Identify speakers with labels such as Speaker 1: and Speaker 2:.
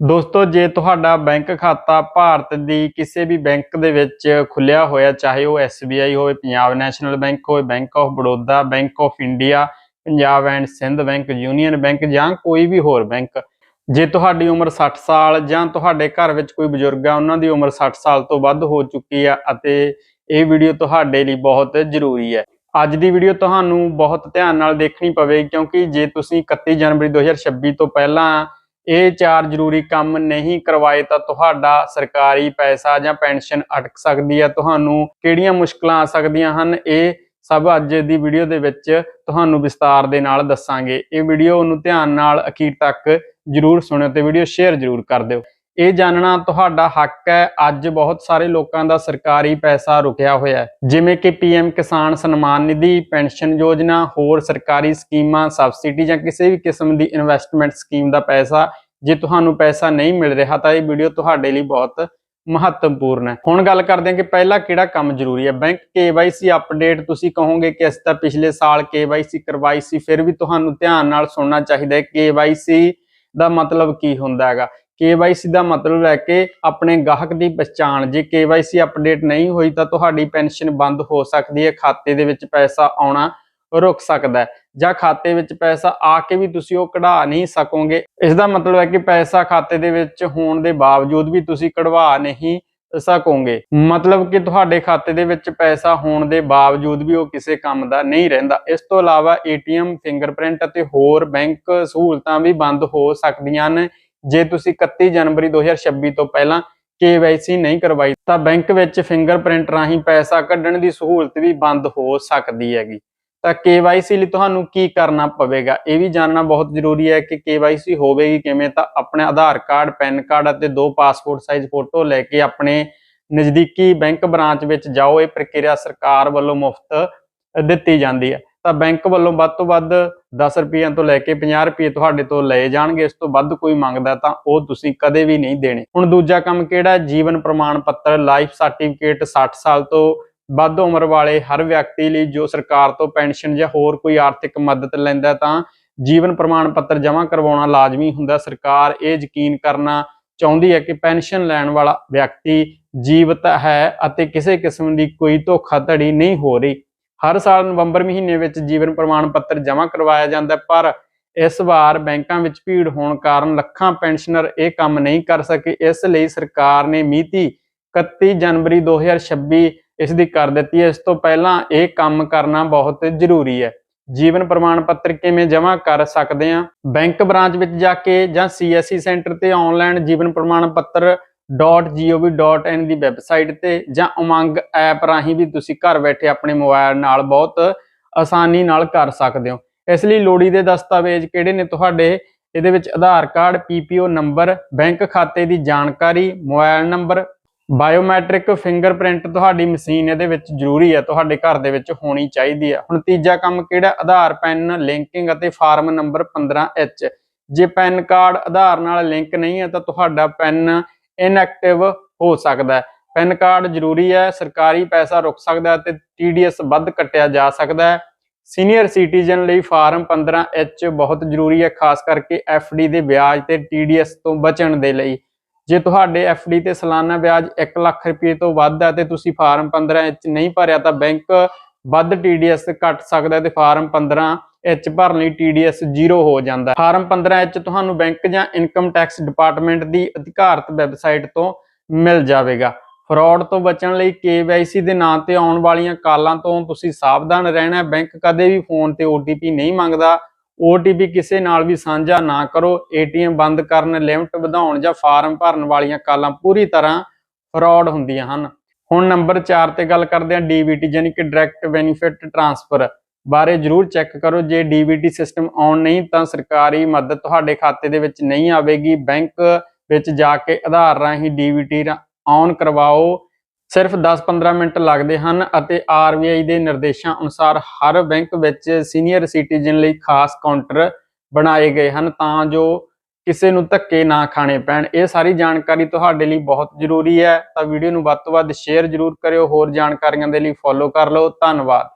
Speaker 1: ਦੋਸਤੋ, ਜੇ ਤੁਹਾਡਾ ਬੈਂਕ ਖਾਤਾ ਭਾਰਤ ਦੀ ਕਿਸੇ ਵੀ ਬੈਂਕ ਦੇ ਵਿੱਚ ਖੁੱਲਿਆ ਹੋਇਆ, ਚਾਹੇ ਉਹ SBI ਹੋਵੇ, ਪੰਜਾਬ ਨੈਸ਼ਨਲ ਬੈਂਕ ਹੋਵੇ, bank of Baroda, bank of India, Punjab and Sind bank, union bank ਜਾਂ ਕੋਈ ਵੀ ਹੋਰ ਬੈਂਕ, ਜੇ ਤੁਹਾਡੀ ਉਮਰ 60 ਸਾਲ ਜਾਂ ਤੁਹਾਡੇ ਘਰ ਵਿੱਚ ਕੋਈ ਬਜ਼ੁਰਗ ਆ, ਉਹਨਾਂ ਦੀ ਉਮਰ 60 ਸਾਲ ਤੋਂ ਵੱਧ ਹੋ ਚੁੱਕੀ ਆ ਅਤੇ ਇਹ ਵੀਡੀਓ ਤੁਹਾਡੇ ਲਈ ਬਹੁਤ ਜ਼ਰੂਰੀ ਹੈ। ਅੱਜ ਦੀ ਵੀਡੀਓ ਤੁਹਾਨੂੰ ਬਹੁਤ ਧਿਆਨ ਨਾਲ ਦੇਖਣੀ ਪਵੇਗੀ ਕਿਉਂਕਿ ਜੇ ਤੁਸੀਂ 31 ਜਨਵਰੀ 2026 ਤੋਂ ਪਹਿਲਾਂ ਇਹ ਚਾਰ ਜ਼ਰੂਰੀ ਕੰਮ ਨਹੀਂ ਕਰਵਾਏ ਤਾਂ ਤੁਹਾਡਾ ਸਰਕਾਰੀ ਪੈਸਾ ਜਾਂ ਪੈਨਸ਼ਨ ਅਟਕ ਸਕਦੀ ਹੈ। ਤੁਹਾਨੂੰ ਕਿਹੜੀਆਂ ਮੁਸ਼ਕਲਾਂ ਆ ਸਕਦੀਆਂ ਹਨ? ਇਹ ਸਭ ਅੱਜ ਦੀ ਵੀਡੀਓ ਦੇ ਵਿੱਚ ਤੁਹਾਨੂੰ ਵਿਸਤਾਰ ਦੇ ਨਾਲ ਦੱਸਾਂਗੇ। ਇਹ ਵੀਡੀਓ ਨੂੰ ਧਿਆਨ ਨਾਲ ਅਖੀਰ ਤੱਕ ਜਰੂਰ ਸੁਣਿਓ ਤੇ ਵੀਡੀਓ ਸ਼ੇਅਰ ਜਰੂਰ ਕਰ ਦਿਓ। ਇਹ ਜਾਣਨਾ ਤੁਹਾਡਾ ਹੱਕ ਹੈ। ਅੱਜ ਬਹੁਤ ਸਾਰੇ ਲੋਕਾਂ ਦਾ ਸਰਕਾਰੀ ਪੈਸਾ ਰੁਕਿਆ ਹੋਇਆ ਹੈ। ਜਿਵੇਂ ਕਿ ਪੀਐਮ ਕਿਸਾਨ ਸਨਮਾਨ ਨਿਧੀ, ਪੈਨਸ਼ਨ ਯੋਜਨਾ, ਹੋਰ ਸਰਕਾਰੀ ਸਕੀਮਾਂ, ਸਬਸਿਡੀ ਜਾਂ ਕਿਸੇ ਵੀ ਕਿਸਮ ਦੀ ਇਨਵੈਸਟਮੈਂਟ ਸਕੀਮ ਦਾ ਪੈਸਾ। ਜੇ ਤੁਹਾਨੂੰ ਪੈਸਾ ਨਹੀਂ ਮਿਲ ਰਿਹਾ ਤਾਂ ਇਹ ਵੀਡੀਓ ਤੁਹਾਡੇ ਲਈ ਬਹੁਤ ਮਹੱਤਵਪੂਰਨ ਹੈ। ਹੁਣ ਗੱਲ ਕਰਦੇ ਹਾਂ ਕਿ ਪਹਿਲਾ ਕਿਹੜਾ ਕੰਮ ਜ਼ਰੂਰੀ ਹੈ। ਬੈਂਕ KYC ਅਪਡੇਟ ਤੁਸੀਂ ਕਹੋਗੇ ਕਿ ਅਸੀਂ ਤਾਂ ਪਿਛਲੇ ਸਾਲ KYC ਕਰਵਾਈ ਸੀ, ਫਿਰ ਵੀ ਤੁਹਾਨੂੰ ਧਿਆਨ ਨਾਲ ਸੁਣਨਾ ਚਾਹੀਦਾ ਹੈ। KYC ਦਾ ਮਤਲਬ ਕੀ ਹੁੰਦਾ ਹੈਗਾ? KYC ਦਾ ਮਤਲਬ ਹੈ ਕਿ ਆਪਣੇ ਗਾਹਕ ਦੀ ਪਛਾਣ। ਜੇ KYC ਅਪਡੇਟ ਨਹੀਂ ਹੋਈ ਤਾਂ ਤੁਹਾਡੀ ਪੈਨਸ਼ਨ ਬੰਦ ਹੋ ਸਕਦੀ ਹੈ, ਖਾਤੇ ਦੇ ਵਿੱਚ ਪੈਸਾ ਆਉਣਾ ਰੁਕ ਸਕਦਾ ਹੈ ਜਾਂ ਖਾਤੇ ਵਿੱਚ ਪੈਸਾ ਆ ਕੇ ਵੀ ਤੁਸੀਂ ਉਹ ਕਢਾ ਨਹੀਂ ਸਕੋਗੇ। ਇਸ ਦਾ ਮਤਲਬ ਹੈ ਕਿ ਪੈਸਾ ਖਾਤੇ ਦੇ ਵਿੱਚ ਹੋਣ ਦੇ ਬਾਵਜੂਦ ਵੀ ਤੁਸੀਂ ਕਢਵਾ ਨਹੀਂ ਸਕੋਗੇ। ਮਤਲਬ ਕਿ ਤੁਹਾਡੇ ਖਾਤੇ ਦੇ ਵਿੱਚ ਪੈਸਾ ਹੋਣ ਦੇ ਬਾਵਜੂਦ ਵੀ ਉਹ ਕਿਸੇ ਕੰਮ ਦਾ ਨਹੀਂ ਰਹਿੰਦਾ। ਇਸ ਤੋਂ ਇਲਾਵਾ ਏਟੀਐਮ ਫਿੰਗਰਪ੍ਰਿੰਟ ਅਤੇ ਹੋਰ ਬੈਂਕ ਸਹੂਲਤਾਂ ਵੀ ਬੰਦ ਹੋ ਸਕਦੀਆਂ ਨੇ ਜੇ ਤੁਸੀਂ 31 ਜਨਵਰੀ 2026 ਤੋਂ ਪਹਿਲਾਂ KYC ਨਹੀਂ ਕਰਵਾਈ, ਤਾਂ ਬੈਂਕ ਵਿੱਚ ਫਿੰਗਰਪ੍ਰਿੰਟ ਰਾਹੀਂ ਪੈਸਾ ਕੱਢਣ ਦੀ ਸਹੂਲਤ ਵੀ ਬੰਦ ਹੋ ਸਕਦੀ ਹੈਗੀ। ਤਾਂ KYC ਲਈ ਤੁਹਾਨੂੰ ਕੀ ਕਰਨਾ ਪਵੇਗਾ? ਇਹ ਵੀ ਜਾਣਨਾ ਬਹੁਤ ਜ਼ਰੂਰੀ ਹੈ ਕਿ KYC ਹੋਵੇਗੀ ਕਿਵੇਂ? ਤਾਂ ਆਪਣੇ ਆਧਾਰ ਕਾਰਡ, ਪੈਨ ਕਾਰਡ ਅਤੇ ਦੋ ਪਾਸਪੋਰਟ ਸਾਈਜ਼ ਫੋਟੋ ਲੈ ਕੇ ਆਪਣੇ ਨਜ਼ਦੀਕੀ ਬੈਂਕ ਬ੍ਰਾਂਚ ਵਿੱਚ ਜਾਓ। ਇਹ ਪ੍ਰਕਿਰਿਆ ਸਰਕਾਰ ਵੱਲੋਂ ਮੁਫਤ ਦਿੱਤੀ ਜਾਂਦੀ ਹੈ। ਤਾਂ ਬੈਂਕ ਵੱਲੋਂ ਵੱਧ ਤੋਂ ਵੱਧ 10 ਰੁਪਈਆਂ ਤੋਂ ਲੈ ਕੇ 50 ਰੁਪਏ ਤੁਹਾਡੇ ਤੋਂ ਲਏ ਜਾਣਗੇ, ਇਸ ਤੋਂ ਵੱਧ ਕੋਈ ਮੰਗਦਾ ਤਾਂ ਉਹ ਤੁਸੀਂ ਕਦੇ ਵੀ ਨਹੀਂ ਦੇਣੇ। ਹੁਣ ਦੂਜਾ ਕੰਮ ਕਿਹੜਾ ਜੀਵਨ ਪ੍ਰਮਾਣ ਪੱਤਰ ਲਾਈਫ ਸਰਟੀਫਿਕੇਟ 60 ਸਾਲ ਤੋਂ ਵੱਧ ਉਮਰ ਵਾਲੇ ਹਰ ਵਿਅਕਤੀ ਲਈ ਜੋ ਸਰਕਾਰ ਤੋਂ ਪੈਨਸ਼ਨ ਜਾਂ ਹੋਰ ਕੋਈ ਆਰਥਿਕ ਮਦਦ ਲੈਂਦਾ ਤਾਂ ਜੀਵਨ ਪ੍ਰਮਾਣ ਪੱਤਰ ਜਮ੍ਹਾਂ ਕਰਵਾਉਣਾ ਲਾਜ਼ਮੀ ਹੁੰਦਾ। ਸਰਕਾਰ ਇਹ ਯਕੀਨ ਕਰਨਾ ਚਾਹੁੰਦੀ ਹੈ ਕਿ ਪੈਨਸ਼ਨ ਲੈਣ ਵਾਲਾ ਵਿਅਕਤੀ ਜੀਵਤ ਹੈ ਅਤੇ ਕਿਸੇ ਕਿਸਮ ਦੀ ਕੋਈ ਧੋਖਾਧੜੀ ਨਹੀਂ ਹੋ ਰਹੀ। ਹਰ ਸਾਲ ਨਵੰਬਰ ਮਹੀਨੇ ਵਿੱਚ ਜੀਵਨ ਪ੍ਰਮਾਣ ਪੱਤਰ ਜਮ੍ਹਾਂ ਕਰਵਾਇਆ ਜਾਂਦਾ ਪਰ ਇਸ ਵਾਰ ਬੈਂਕਾਂ ਵਿੱਚ ਭੀੜ ਹੋਣ ਕਾਰਨ ਲੱਖਾਂ ਪੈਨਸ਼ਨਰ ਇਹ ਕੰਮ ਨਹੀਂ ਕਰ ਸਕੇ। ਇਸ ਲਈ ਸਰਕਾਰ ਨੇ ਮਿਤੀ 31 ਜਨਵਰੀ 2026 ਇਸ ਦੀ ਕਰ ਦਿੱਤੀ ਹੈ। ਇਸ ਤੋਂ ਪਹਿਲਾਂ ਇਹ ਕੰਮ ਕਰਨਾ ਬਹੁਤ ਜ਼ਰੂਰੀ ਹੈ। ਜੀਵਨ ਪ੍ਰਮਾਣ ਪੱਤਰ ਕਿਵੇਂ ਜਮ੍ਹਾਂ ਕਰ ਸਕਦੇ ਆ ਬੈਂਕ ਬ੍ਰਾਂਚ ਵਿੱਚ ਜਾ ਕੇ ਜਾਂ CSC ਸੈਂਟਰ ਤੇ ਆਨਲਾਈਨ ਜੀਵਨ ਪ੍ਰਮਾਣ ਪੱਤਰ .gov.in ਦੀ ਵੈਬਸਾਈਟ ਤੇ ਜਾਂ ਉਮੰਗ ਐਪ ਰਾਹੀਂ ਵੀ ਤੁਸੀਂ ਘਰ ਬੈਠੇ ਆਪਣੇ ਮੋਬਾਈਲ ਨਾਲ ਬਹੁਤ ਆਸਾਨੀ ਨਾਲ ਕਰ ਸਕਦੇ ਹੋ। ਇਸ ਲਈ ਲੋੜੀਂਦੇ ਦਸਤਾਵੇਜ਼ ਕਿਹੜੇ ਨੇ ਤੁਹਾਡੇ? ਇਹਦੇ ਵਿੱਚ Aadhaar card PPO number bank ਖਾਤੇ ਦੀ ਜਾਣਕਾਰੀ ਮੋਬਾਈਲ ਨੰਬਰ ਬਾਇਓਮੈਟ੍ਰਿਕ ਫਿੰਗਰਪ੍ਰਿੰਟ ਤੁਹਾਡੀ ਮਸ਼ੀਨ ਇਹਦੇ ਵਿੱਚ ਜ਼ਰੂਰੀ ਹੈ, ਤੁਹਾਡੇ ਘਰ ਦੇ ਵਿੱਚ ਹੋਣੀ ਚਾਹੀਦੀ ਹੈ। ਹੁਣ ਤੀਜਾ ਕੰਮ ਕਿਹੜਾ? ਆਧਾਰ ਪੈਨ ਲਿੰਕਿੰਗ ਅਤੇ ਫਾਰਮ ਨੰਬਰ 15H ਜੇ ਪੈਨ ਕਾਰਡ ਆਧਾਰ ਨਾਲ ਲਿੰਕ ਨਹੀਂ ਹੈ ਤਾਂ ਤੁਹਾਡਾ ਪੈਨ ਇਨਐਕਟਿਵ ਹੋ ਸਕਦਾ ਹੈ। ਪੈਨ ਕਾਰਡ ਜ਼ਰੂਰੀ ਹੈ, ਸਰਕਾਰੀ ਪੈਸਾ ਰੁਕ ਸਕਦਾ ਹੈ ਤੇ TDS ਵੱਧ ਕੱਟਿਆ ਜਾ ਸਕਦਾ ਹੈ। ਸੀਨੀਅਰ ਸਿਟੀਜ਼ਨ ਲਈ ਫਾਰਮ 15H ਬਹੁਤ ਜ਼ਰੂਰੀ ਹੈ, ਖਾਸ ਕਰਕੇ FD ਦੇ ਵਿਆਜ ਤੇ TDS ਤੋਂ ਬਚਣ ਦੇ ਲਈ। ਜੇ ਤੁਹਾਡੇ FD ਤੇ ਸਾਲਾਨਾ ਵਿਆਜ 1 ਲੱਖ ਰੁਪਏ ਤੋਂ ਵੱਧ ਹੈ ਤੇ ਤੁਸੀਂ ਫਾਰਮ 15H ਨਹੀਂ ਭਰਿਆ ਤਾਂ ਬੈਂਕ ਵੱਧ TDS ਕੱਟ ਸਕਦਾ ਹੈ ਤੇ ਫਾਰਮ 15H ਭਰਨ ਲਈ TDS 0 ਹੋ ਜਾਂਦਾ ਹੈ। ਫਾਰਮ 15H ਤੁਹਾਨੂੰ ਬੈਂਕ ਜਾਂ ਇਨਕਮ ਟੈਕਸ ਡਿਪਾਰਟਮੈਂਟ ਦੀ ਅਧਿਕਾਰਤ ਵੈਬਸਾਈਟ ਤੋਂ ਮਿਲ ਜਾਵੇਗਾ। ਫਰਾਡ ਤੋਂ ਬਚਣ ਲਈ KYC ਦੇ ਨਾਂ ਤੇ ਆਉਣ ਵਾਲੀਆਂ ਕਾਲਾਂ ਤੋਂ ਤੁਸੀਂ ਸਾਵਧਾਨ ਰਹਿਣਾ ਬੈਂਕ ਕਦੇ ਵੀ ਫੋਨ ਤੇ OTP ਨਹੀਂ ਮੰਗਦਾ। OTP ਕਿਸੇ ਨਾਲ ਵੀ ਸਾਂਝਾ ਨਾ ਕਰੋ। ATM ਬੰਦ ਕਰਨ, ਲਿਮਟ ਵਧਾਉਣ ਜਾਂ ਫਾਰਮ ਭਰਨ ਵਾਲੀਆਂ ਕਾਲਾਂ ਪੂਰੀ ਤਰ੍ਹਾਂ ਫਰਾਡ ਹੁੰਦੀਆਂ ਹਨ। ਹੁਣ ਨੰਬਰ 4 ਤੇ ਗੱਲ ਕਰਦੇ ਹਾਂ। DBT ਯਾਨੀ ਕਿ ਡਾਇਰੈਕਟ ਬੈਨੀਫਿਟ ਟ੍ਰਾਂਸਫਰ। ਬਾਰੇ ਜਰੂਰ ਚੈੱਕ ਕਰੋ। ਜੇ DBT ਸਿਸਟਮ ਆਨ ਨਹੀਂ ਤਾਂ ਸਰਕਾਰੀ ਮਦਦ ਤੁਹਾਡੇ ਖਾਤੇ ਦੇ ਵਿੱਚ ਨਹੀਂ ਆਵੇਗੀ। ਬੈਂਕ ਵਿੱਚ ਜਾ ਕੇ ਆਧਾਰ ਰਾਹੀਂ DBT ਆਨ ਕਰਵਾਓ। ਸਿਰਫ 10-15 ਮਿੰਟ ਲੱਗਦੇ ਹਨ ਅਤੇ RBI ਦੇ ਨਿਰਦੇਸ਼ਾਂ ਅਨੁਸਾਰ ਹਰ ਬੈਂਕ ਵਿੱਚ ਸੀਨੀਅਰ ਸਿਟੀਜ਼ਨ ਲਈ ਖਾਸ ਕਾਊਂਟਰ ਬਣਾਏ ਗਏ ਹਨ ਤਾਂ ਜੋ ਕਿਸੇ ਨੂੰ ਧੱਕੇ ਨਾ ਖਾਣੇ ਪੈਣ। ਇਹ ਸਾਰੀ ਜਾਣਕਾਰੀ ਤੁਹਾਡੇ ਲਈ ਬਹੁਤ ਜ਼ਰੂਰੀ ਹੈ। ਤਾਂ ਵੀਡੀਓ ਨੂੰ ਵੱਧ ਤੋਂ ਵੱਧ ਸ਼ੇਅਰ ਜ਼ਰੂਰ ਕਰਿਓ। ਹੋਰ ਜਾਣਕਾਰੀਆਂ ਦੇ ਲਈ ਫੋਲੋ ਕਰ ਲਓ। ਧੰਨਵਾਦ।